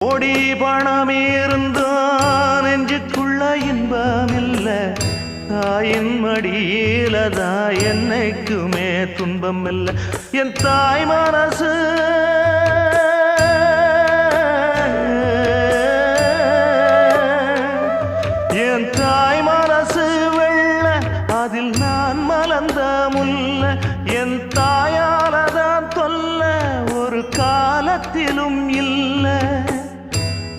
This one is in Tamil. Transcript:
கோடி பணம் இருந்தான் நெஞ்சுக்குள்ள இன்பமில்ல. தாயின் மடியில தான் என்னைக்குமே துன்பம் இல்ல என் தாய் மனசு. என் தாய் மனசு வெள்ள அதில் நான் மலர்ந்த முல்ல என் தாயாலதான் தொல்ல ஒரு காலத்திலும் இல்லை.